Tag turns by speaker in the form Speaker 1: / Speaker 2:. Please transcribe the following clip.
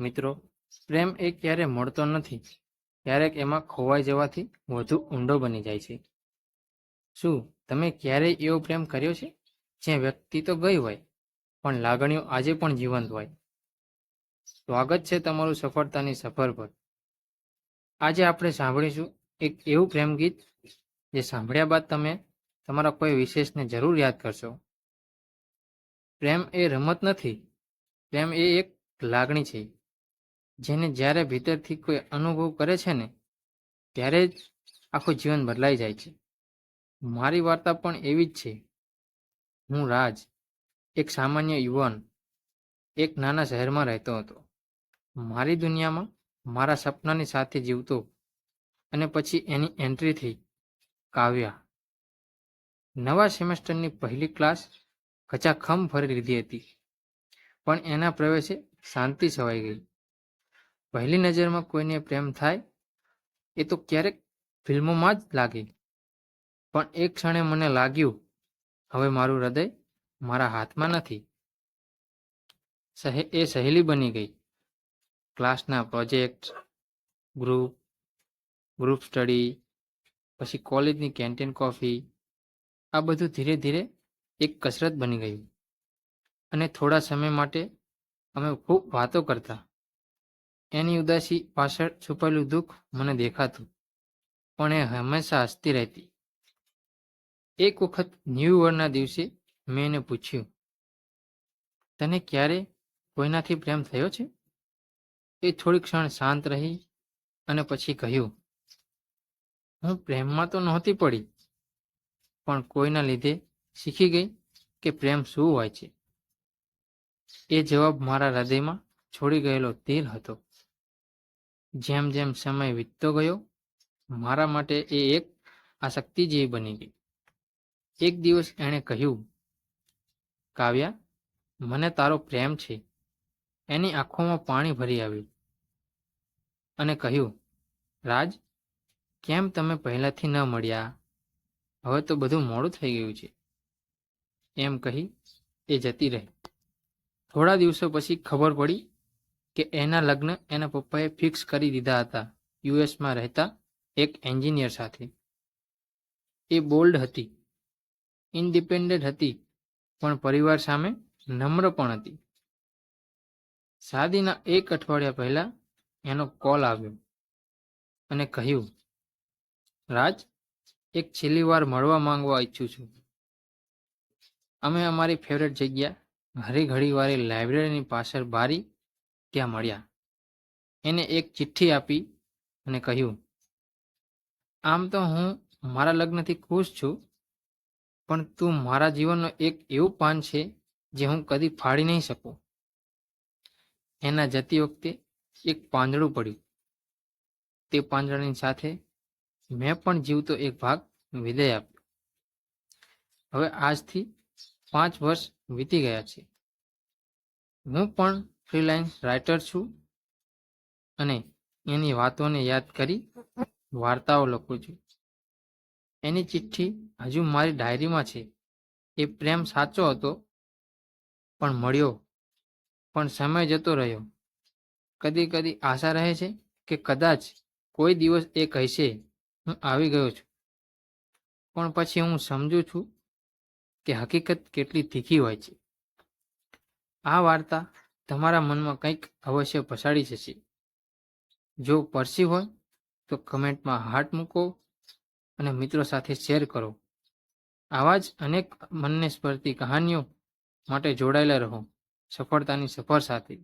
Speaker 1: મિત્રો, પ્રેમ એ ક્યારે મળતો નથી, ક્યારેક એમાં ખોવાઈ જવાથી વધુ ઊંડો બની જાય છે. શું તમે ક્યારેય એવો પ્રેમ કર્યો છે? જ્યાં વ્યક્તિ તો ગઈ હોય, પણ લાગણીઓ આજે પણ જીવંત હોય. સ્વાગત છે તમારું સફળતાની સફર પર. આજે આપણે સાંભળીશું એક એવું પ્રેમ ગીત, જે સાંભળ્યા બાદ તમે તમારા કોઈ વિશેષને જરૂર યાદ કરશો. પ્રેમ એ રમત નથી, પ્રેમ એ એક લાગણી છે. જેને જ્યારે ભીતરથી કોઈ અનુભવ કરે છે ને, ત્યારે જ આખું જીવન બદલાઈ જાય છે. મારી વાર્તા પણ એવી જ છે. હું રાજ, એક સામાન્ય યુવાન, એક નાના શહેરમાં રહેતો હતો. મારી દુનિયામાં મારા સપનાની સાથે જીવતો અને પછી એની એન્ટ્રી થઈ કાવ્યા. નવા સેમેસ્ટરની પહેલી ક્લાસ ખચાખમ ભરી લીધી હતી, પણ એના પ્રવેશે શાંતિ છવાઈ ગઈ. પહેલી નજરમાં કોઈને પ્રેમ થાય, એ તો ક્યારેક ફિલ્મોમાં જ લાગે. પણ એક ક્ષણે મને લાગ્યું, હવે મારું હૃદય મારા હાથમાં નથી. એ સહેલી બની ગઈ. ક્લાસના પ્રોજેક્ટ, ગ્રુપ ગ્રુપ સ્ટડી, પછી કોલેજની કેન્ટીન કોફી, આ બધું ધીરે ધીરે એક કસરત બની ગયું. અને થોડા સમય માટે અમે ખૂબ વાતો કરતા. એની ઉદાસી પાછળ છુપાયેલું દુઃખ મને દેખાતું, પણ એ હંમેશા હસતી રહેતી. એક વખત ન્યૂ યરના દિવસે મેં એને પૂછ્યું, તને ક્યારે કોઈનાથી પ્રેમ થયો છે? એ થોડી ક્ષણ શાંત રહી અને પછી કહ્યું, હું પ્રેમમાં તો નહોતી પડી, પણ કોઈના લીધે શીખી ગઈ કે પ્રેમ શું હોય છે. એ જવાબ મારા હૃદયમાં છોડી ગયેલો તેલ હતો. જેમ જેમ સમય વીતતો ગયો, મારા માટે એ એક આસક્તિ જેવી બની ગઈ. એક દિવસ એણે કહ્યું, કાવ્યા, મને તારો પ્રેમ છે. એની આંખોમાં પાણી ભરી આવ્યું અને કહ્યું, રાજ, કેમ તમે પહેલાંથી ન મળ્યા? હવે તો બધું મોડું થઈ ગયું છે. એમ કહી એ જતી રહી. થોડા દિવસો પછી ખબર પડી કે એના લગ્ન એના પપ્પાએ ફિક્સ કરી દીધા હતા. યુએસમાં રહેતા એક એન્જિનિયર સાથે. એ બોલ્ડ હતી. ઇન્ડિપેન્ડન્ટ હતી. પણ પરિવાર સામે નમ્ર પણ હતી. શાદીના એક અઠવાડિયા પહેલા એનો કોલ આવ્યો અને કહ્યું, રાજ, એક છેલ્લી વાર મળવા માંગવા ઈચ્છું છું. અમે અમારી ફેવરેટ જગ્યા ઘડી ઘડી વારે લાઇબ્રેરીની પાછળ બારી ત્યાં મળ્યા. એને એક ચિઠ્ઠી આપી અને કહ્યું, આમ તો હું મારા લગ્નથી ખુશ છું, પણ તું મારા જીવનનો એક એવું પાન છે જે હું કદી ફાડી નહીં શકું. એના જતી વખતે એક પાંદડું પડ્યું. તે પાંદડાની સાથે મેં પણ જીવતો એક ભાગ વિદાય આપ્યો. હવે આજથી પાંચ વર્ષ વીતી ગયા છે. હું પણ ફ્રીલાન્સ રાઇટર છું અને એની વાતોને યાદ કરી વાર્તાઓ લખું છું. એની ચિઠ્ઠી હજુ મારી ડાયરીમાં છે. એ પ્રેમ સાચો હતો, પણ મળ્યો, પણ સમય જતો રહ્યો. કદી કદી આશા રહે છે કે કદાચ કોઈ દિવસ એ કહેશે, હું આવી ગયો છું. પણ પછી હું સમજું છું કે હકીકત કેટલી તીખી હોય છે. આ વાર્તા તમારા મનમાં કંઈક અવશ્ય પસાડી જશે. જો પરસી હોય, તો કમેન્ટમાં હાર્ટ મૂકો અને મિત્રો સાથે શેર કરો. આવા જ અનેક મનને સ્પર્શતી કહાનીઓ માટે જોડાયેલા રહો. સફળતાની સફર સાથે.